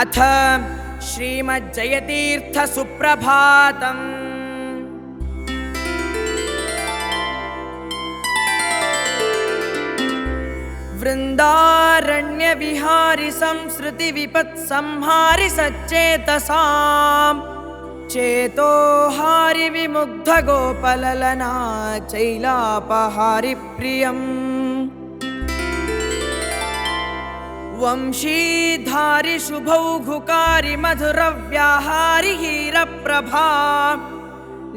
अथ श्रीमज्जयतीर्थसुप्रभातम्। वृन्दारण्यविहारि संसृतिविपत्संहारि सच्चेतसाम् विमुग्धगोपललना चैलापहारि प्रियम् वंशीधारि शुभौघुकारि मधुरव्याहारि हीरप्रभा।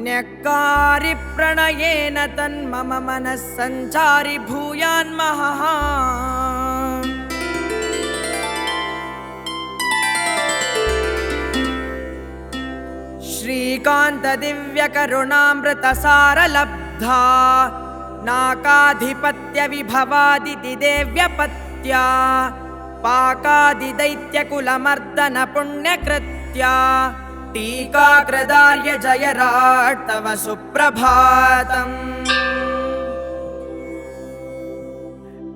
न्यक्कारि प्रणयेन तन्मम मनः सञ्चारि भूयान्महः श्रीकान्तदिव्यकरुणामृतसारलब्धा। नाकाधिपत्यविभवादिति देव्यपत्या पाकादिदैत्यकुलमर्दनपुण्यकृत्या टीकाकृदार्य तव सुप्रभातम्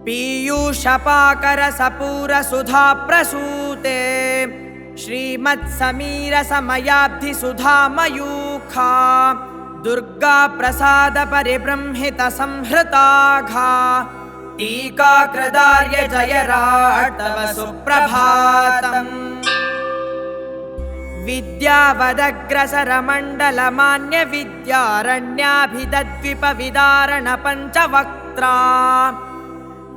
पीयूषपाकरसपूरसुधाप्रसूते श्रीमत्समीरसमयाब्धिसुधामयूखा प्रसादपरिबृंहितसंहृताघा टीकाकृदार्य जयराट् तव सुप्रभातम्। विद्यावदग्रसरमण्डलमान्यविद्यारण्याभिदद्विपविदारणपञ्चवक्त्रा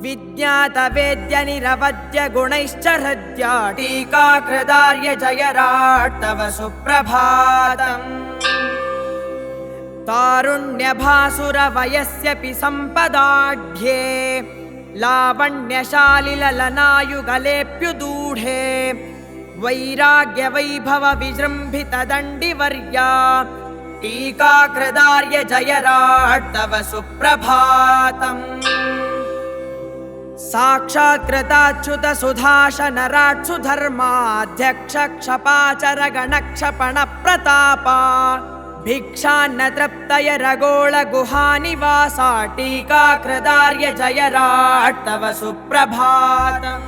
विज्ञातवेद्यनिरवद्य गुणैश्च हृद्या टीकाकृदार्य जयराट् तव सुप्रभातम् तारुण्यभासुरवयस्यपि सम्पदाढ्ये लावण्यशालिललनायुगलेऽप्युदूढे वैराग्यवैभव विजृम्भितदण्डिवर्या टीकाकृदार्य जयराट् तव सुप्रभातम् साक्षात्कृताच्युत प्रतापा भिक्षान्न तृप्तय रगोळ गुहानिवासा टीकाकृदार्य जयराट् तव सुप्रभातम्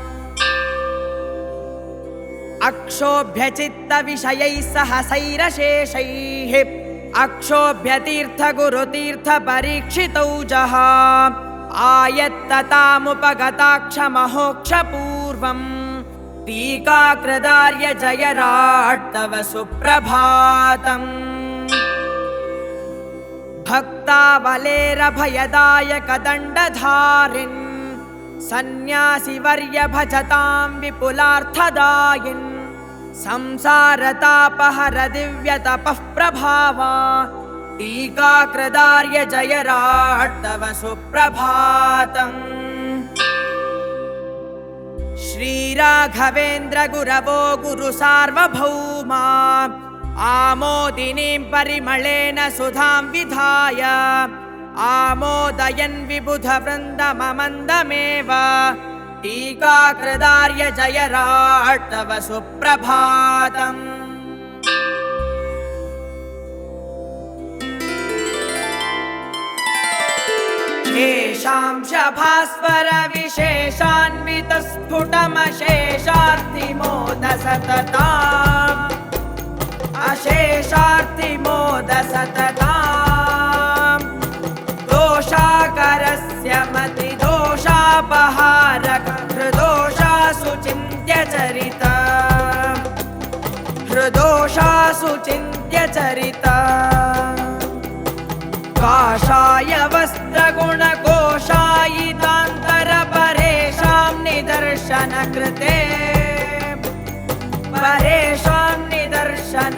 अक्षोभ्यचित्तविषयैः सहसैरशेषैः अक्षोभ्यतीर्थगुरुतीर्थपरीक्षितौ जः आयत्ततामुपगताक्षमहोक्षपूर्वम् टीकाकृदार्य जयराट् सुप्रभातम् भक्तावलेरभयदायकदण्डधारिन् सन्न्यासिवर्य भजतां विपुलार्थदायिन् संसारतापहर दिव्यतपः प्रभावा टीकाकृदार्य जयराट् तव सुप्रभातम् श्रीराघवेन्द्र गुरवो गुरु सार्वभौमा आमोदिनीं परिमळेन सुधां विधाय। आमोदयन् विबुधवृन्दममन्दमेव। टीकाकृदार्य जयराट् तव सुप्रभातम्। शेषांश भास्वर विशेषान्वितस्फुटमशेषार्थिमोद सतताम् अशेषार्थिमोद सतताम् दोषाकरस्य मतिदोषापहारक हृदोषासु चिन्त्य चरित हृदोषासु चिन्त्य चरित काषाय वस्त्रगुणकोषायितान्तरपरेषां निदर्शनकृते। परेषां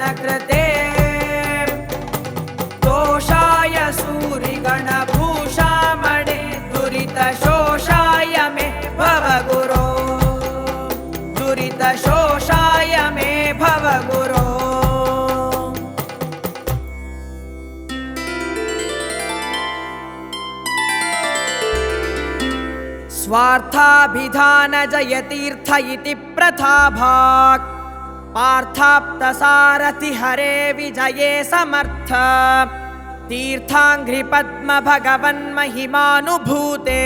निदर्शनकृते दोषाय सूरिगणभूषामणे दुरितशोषाय मे भव गुरो दुरितशोषाय मे गुरो स्वार्थाभिधान जयतीर्थ इति प्रथाभाक् पार्थाप्तसारथि हरे विजये समर्थ। तीर्थाङ्घ्रिपद्म भगवन्महिमानुभूते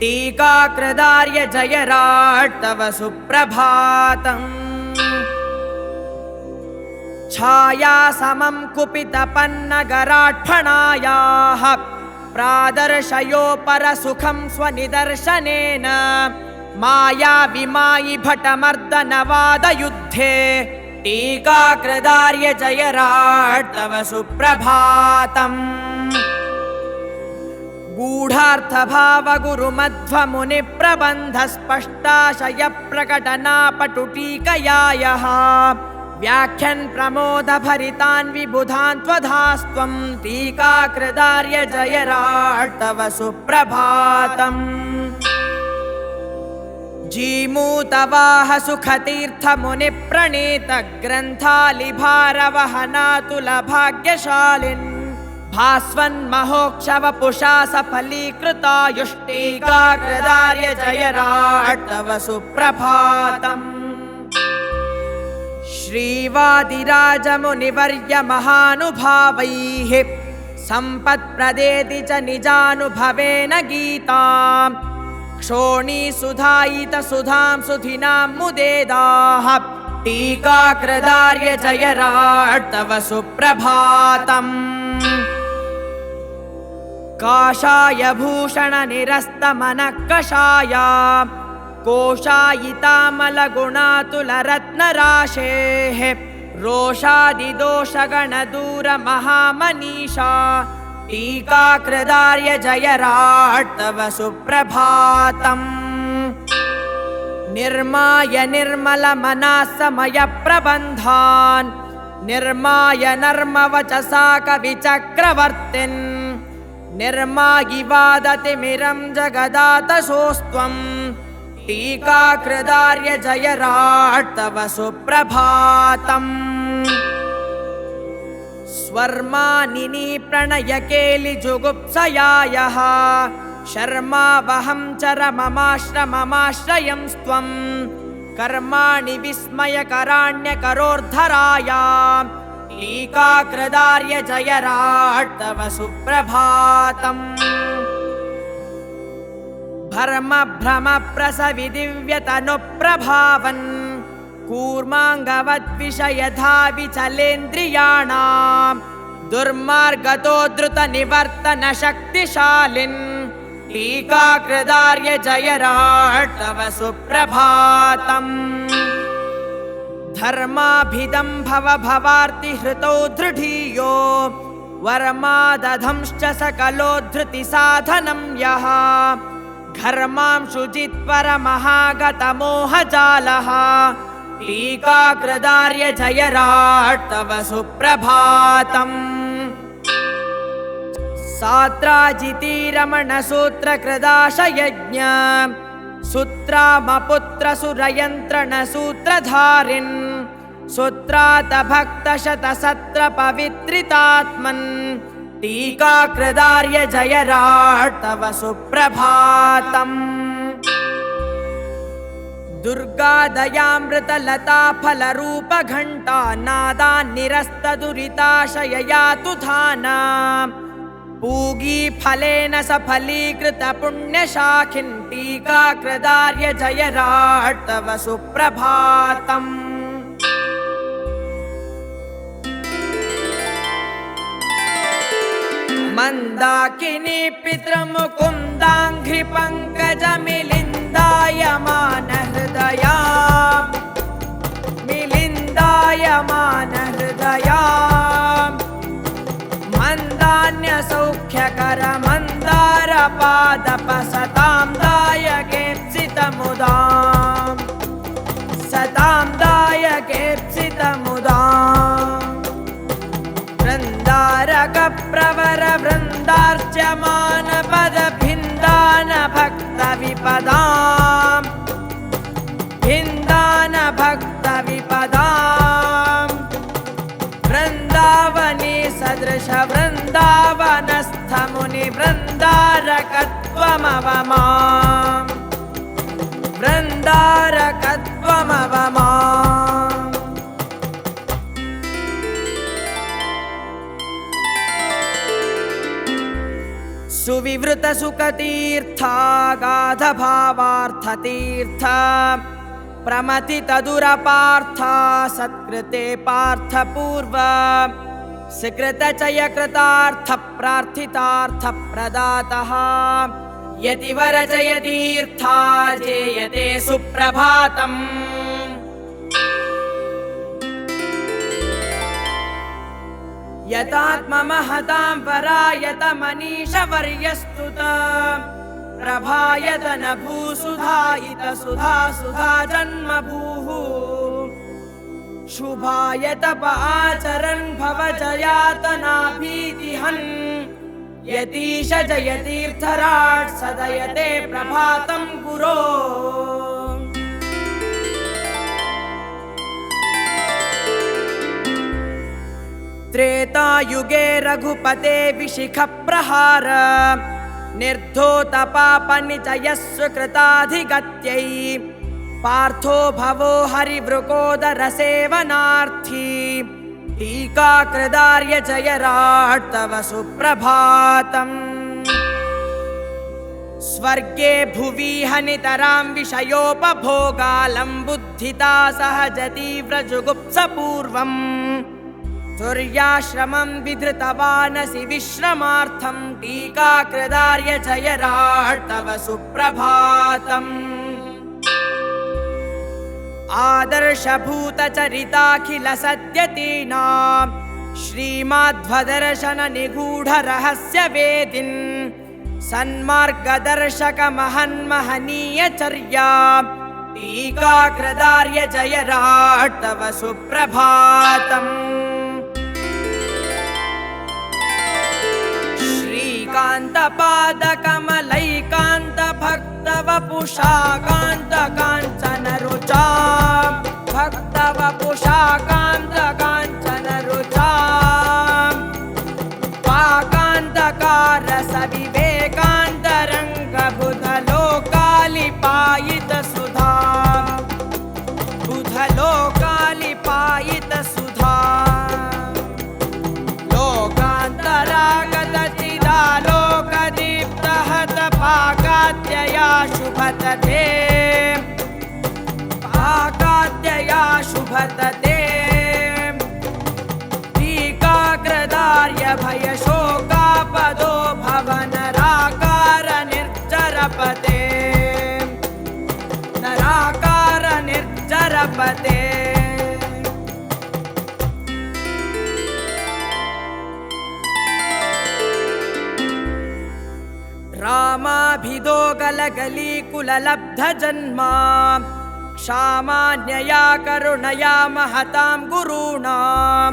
टीकाकृदार्य जयराट् तव सुप्रभातम्। छाया समं कुपितपन्नगराट्फणायाः प्रादर्शयोपरसुखं स्वनिदर्शनेन माया विमायि भटमर्दनवादयुद्धे टीकाकृदार्य जयराट् तव सुप्रभातम्। गूढार्थभावगुरुमध्वमुनिप्रबन्धस्पष्टाशय प्रकटनापटुटीकया यः व्याख्यन् प्रमोदभरितान् विबुधान् त्वधास्त्वं टीकाकृदार्य जयराट् तव सुप्रभातम् जीमूतवाह सुखतीर्थमुनिप्रणीत ग्रन्थालिभारवहनातुलभाग्यशालिन् भास्वन्महोक्षवपुषा सफलीकृतायुष्टीकाकृदार्य जयराट् तव सुप्रभातम् श्रीवादिराजमुनिवर्य महानुभावैः सम्पत्प्रदेति च निजानुभवेन गीताम् क्षोणीसुधायितसुधां सुधिनां मुदेदाः। टीकाकृदार्य तव सुप्रभातम् काषाय भूषणनिरस्तमनः कषाया कोशायितामलगुणातुलरत्नराशेः रोषादिदोषगणदूरमहामनीषा टीकाकृदार्य जयराट् तव सुप्रभातम्। निर्माय निर्मलमनाः समयप्रबन्धान् निर्माय नर्मवचसा कविचक्रवर्तिन् निर्मायि वादतिमिरं जगदातशोस्त्वम् टीकाकृदार्य जयराट् तव सुप्रभातम् स्वर्मानिनी प्रणयकेलिजुगुप्सयायः शर्मावहं चरममाश्रममाश्रयं स्त्वं कर्माणि विस्मयकराण्यकरोर्धराया टीकाकृदार्य जयराट् सुप्रभातम्। भर्मभ्रमप्रसविदिव्यतनुप्रभावन् कूर्माङ्गवद्विषयधा विचलेन्द्रियाणाम् दुर्मार्गतो धृतनिवर्तनशक्तिशालिन् टीकाकृदार्य जयराट् तव सुप्रभातम्। धर्माभिदं भव भवार्तिहृतौ दृढीयो वर्मादधंश्च सकलोद्धृतिसाधनं यः। घर्मां शुचित्परमहागतमोहजालः टीकाकृदार्य जयराट् तव सुप्रभातम् सात्राजितीरमणसूत्रकृदाशयज्ञ सुत्रामपुत्रसुरयन्त्रणसूत्रधारिन् सुत्रातभक्तशतसत्रपवित्रितात्मन् टीकाकृदार्य जयराट् सुप्रभातम् दुर्गादयामृतलता फलरूपघण्टा नादान्निरस्तदुरिताशयया तुधाना पूगी फलेन सफलीकृतपुण्यशाखिन् टीकाकृदार्य जयराट् तव सुप्रभातम् मन्दाकिनी पितृमुकुन्दाङ्घ्रिपङ्कजमिलिन्दायमानहृदया मिलिन्दायमानहृदया मन्दान्यसौख्यकर मन्दारपादपसतां दायकेप्सितमुदाम्। सतां दायकेप्सितमुदाम्। वृन्दारकप्रवर वृन्दारकत्वमवमाम्। सुविवृतसुखतीर्था गाधभावार्थतीर्थ प्रमथितदुरपार्था सत्कृते पार्थ पूर्व सुकृतचयकृतार्थ प्रार्थितार्थ प्रदातः यतिवरचयतीर्था जेयते सुप्रभातम्। यतात्ममहतां परायत मनीषवर्यस्तुत प्रभायत न भूसुधायित सुधा सुधा जन्म भूः शुभाय तप आचरन् भव जयातना भीतिहन् यतीश जयतीर्थराट् सदयते प्रभातं गुरो। त्रेतायुगे रघुपते विशिखप्रहार। निर्धोतपापनिचयः सुकृताधिगत्यै पार्थो भवो हरिवृकोदरसेवनार्थी। टीकाकृदार्य जय राट् तव सुप्रभातम्। स्वर्गे भुवि हनितरां विषयोपभोगालं बुद्धिता सहजतीव्रजुगुप्सपूर्वम् तुर्याश्रमं विधृतवानसि विश्रमार्थं टीकाकृदार्य जय राट् तव सुप्रभातम् आदर्शभूतचरिताखिल सद्यतीनां श्रीमाध्वदर्शन निगूढरहस्य वेदिन् सन्मार्गदर्शक जय राट् तव सुप्रभातम् श्रीकान्तपादकमलैकान्त भक्तवपुषा शुभतते। पाकाद्यया शुभतते। टीकाग्रदार्य भयशोकापदो भवनराकार निर्जरपते नराकार निर्जरपते गलगलीकुललब्धजन्मा क्षामान्यया करुणया महतां गुरूणां।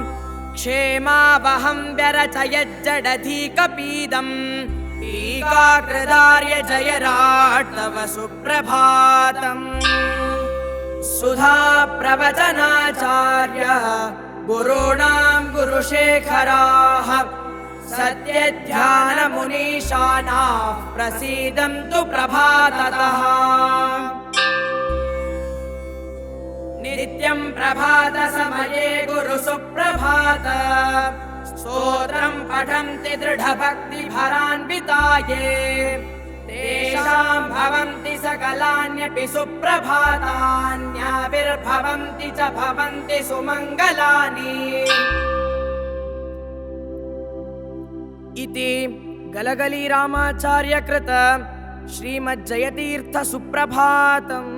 क्षेमावहं व्यरचयज्जडधीकपीदम्। टीकाकृदार्य जय राट् तव सुप्रभातम् सुधा प्रवचनाचार्य गुरूणां गुरुशेखराः सत्यध्यानमुनीशानाः प्रसीदन्तु प्रभाततः। नित्यं प्रभातसमये गुरुसुप्रभात स्तोत्रं पठन्ति दृढभक्तिभरान्विताये। तेषां भवन्ति सकलान्यपि सुप्रभातान्याविर्भवन्ति च भवन्ति सुमङ्गलानि इति गलगली रामाचार्यकृत श्रीमज्जयतीर्थसुप्रभातम्